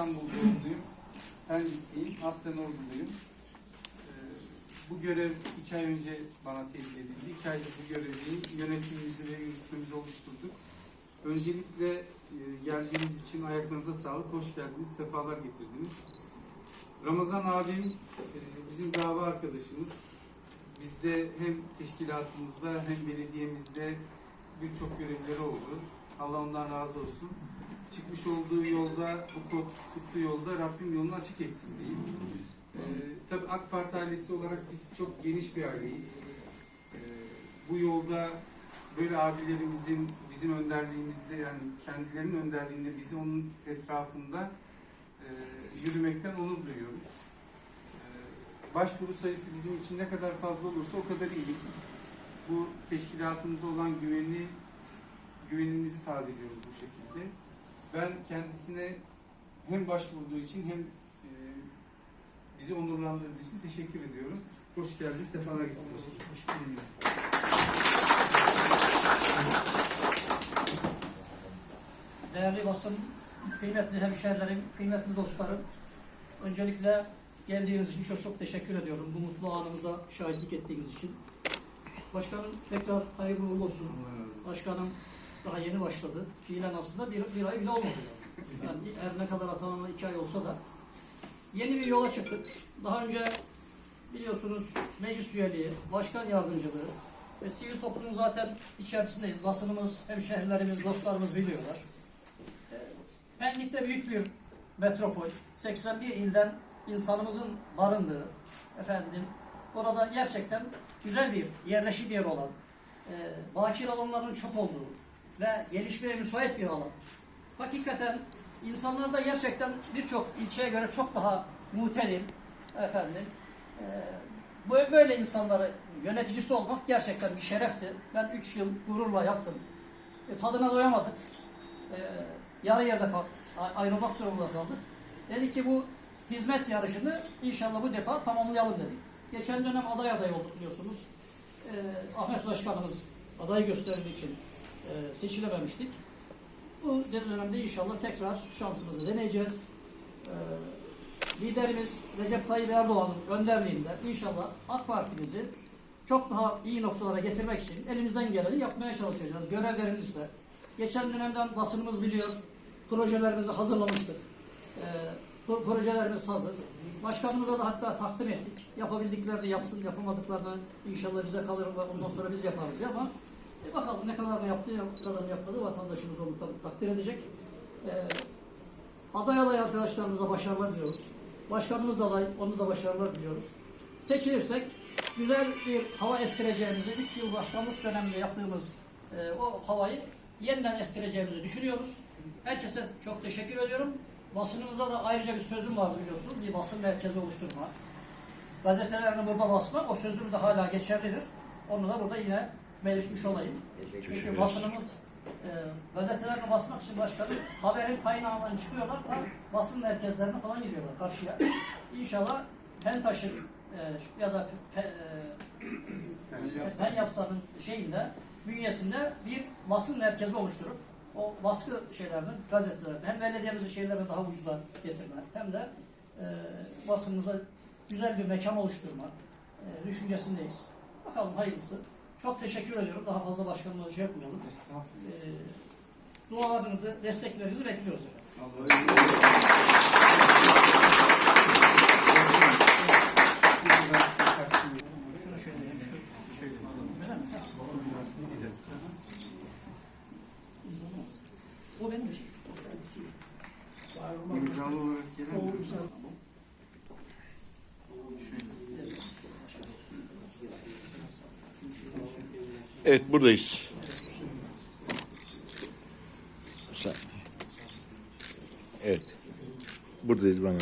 İstanbul doğumluyum. Pendikliyim. Aslen Orduluyum. Ee, bu görev iki ay önce bana tebliğ edildi. İki aydır bu görevdeyim. Yönetimimizi ve yürütmemizi oluşturduk. Öncelikle e, geldiğiniz için ayaklarınıza sağlık. Hoş geldiniz. Sefalar getirdiniz. Ramazan abim e, bizim dava arkadaşımız. Bizde hem teşkilatımızda hem belediyemizde birçok görevleri oldu. Allah ondan razı olsun. Çıkmış olduğu yolda, bu kut- kutlu yolda Rabbim yolunu açık etsin diyeyim. Ee, tabii AK Parti ailesi olarak biz çok geniş bir aileyiz. Ee, bu yolda böyle abilerimizin bizim önderliğimizde yani kendilerinin önderliğinde bizi onun etrafında e, yürümekten onur duyuyoruz. Ee, başvuru sayısı bizim için ne kadar fazla olursa o kadar iyi. Bu teşkilatımıza olan güveni güvenimizi tazeliyoruz bu şekilde. Ben kendisine hem başvurduğu için hem e, bizi onurlandırdığı için teşekkür ediyoruz. Hoş geldiniz, sefalar getirdiniz. Değerli basın, kıymetli hemşehrilerim, kıymetli dostlarım. Öncelikle geldiğiniz için çok çok teşekkür ediyorum. Bu mutlu anımıza şahitlik ettiğiniz için. Başkanım tekrar hayırlı uğurlu olsun. Başkanım daha yeni başladı. Fiilen aslında bir, bir ay bile olmadı. Yani her ne kadar atanana iki ay olsa da. Yeni bir yola çıktık. Daha önce biliyorsunuz meclis üyeliği, başkan yardımcılığı ve sivil toplumun zaten içerisindeyiz. Basınımız, hemşehrilerimiz, dostlarımız biliyorlar. Ee, Pendik'te büyük bir metropol. 81 ilden insanımızın barındığı, efendim, orada gerçekten güzel bir yerleşim yeri olan, e, bakir alanların çok olduğu ve gelişmeye müsait bir alan. Hakikaten insanlarda gerçekten birçok ilçeye göre çok daha mutelil, efendim, e, böyle insanları yöneticisi olmak gerçekten bir şerefti. Ben 3 yıl gururla yaptım. E, tadına doyamadık. E, yarı yerde kal- a- ayrılmak durumunda kaldık. Dedi ki bu hizmet yarışını inşallah bu defa tamamlayalım dedik. Geçen dönem aday aday olduk biliyorsunuz. E, Ahmet Başkanımız aday gösterildiği için e, seçilememiştik. Bu dönemde inşallah tekrar şansımızı deneyeceğiz. E, liderimiz Recep Tayyip Erdoğan'ın önderliğinde inşallah AK Parti'mizi çok daha iyi noktalara getirmek için elimizden geleni yapmaya çalışacağız. Görev verilirse. Geçen dönemden basınımız biliyor. Projelerimizi hazırlamıştık. Pro- projelerimiz hazır. Başkanımıza da hatta takdim ettik. Yapabildiklerini yapsın, yapamadıklarını inşallah bize kalır ve ondan sonra biz yaparız diye ama e bakalım ne kadar yaptı, ne kadar yapmadı vatandaşımız onu tabii takdir edecek. Ee, aday aday arkadaşlarımıza başarılar diliyoruz. Başkanımız da aday, onu da başarılar diliyoruz. Seçilirsek güzel bir hava estireceğimizi, 3 yıl başkanlık döneminde yaptığımız e, o havayı yeniden estireceğimizi düşünüyoruz. Herkese çok teşekkür ediyorum. Basınımıza da ayrıca bir sözüm vardı biliyorsunuz. Bir basın merkezi oluşturma. Gazetelerini burada basmak, o sözüm de hala geçerlidir. Onu da burada yine belirtmiş olayım. Çünkü basınımız e, gazetelerini basmak için başkanım haberin kaynağından çıkıyorlar da basın merkezlerine falan gidiyorlar karşıya. İnşallah Pentaş'ın e, ya da pe, e, Fen yapsanın şeyinde, bünyesinde bir basın merkezi oluşturup o baskı şeylerini, gazetelerini hem belediyemizin şeylerini daha ucuza getirme hem de e, basınımıza güzel bir mekan oluşturma e, düşüncesindeyiz. Bakalım hayırlısı. Çok teşekkür ediyorum. Daha fazla başkanımıza şey yapmayalım. Estağfurullah. E, dualarınızı, desteklerinizi bekliyoruz efendim. Şunu şöyle şu- şöyle. Öyle mi? O benim için. İmzalı olarak gelen O mi? güzel. Evet buradayız. Evet. Buradayız bana.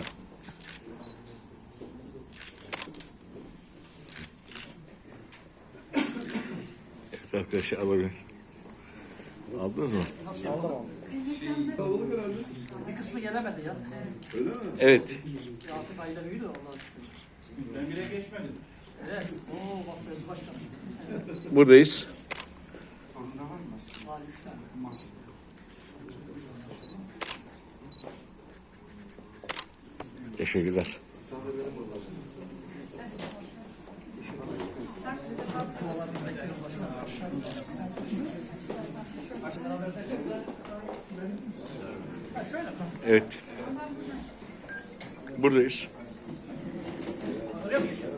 Evet arkadaşlar alabilir. Aldınız mı? Nasıl aldım? Bir kısmı gelemedi ya. Evet. Artık aile büyüdü Allah'a şükür. Ben bile geçmedim. Evet. Oo, bak Fevzi Buradayız. Teşekkürler. Evet. Buradayız. Buraya mı geçiyorum?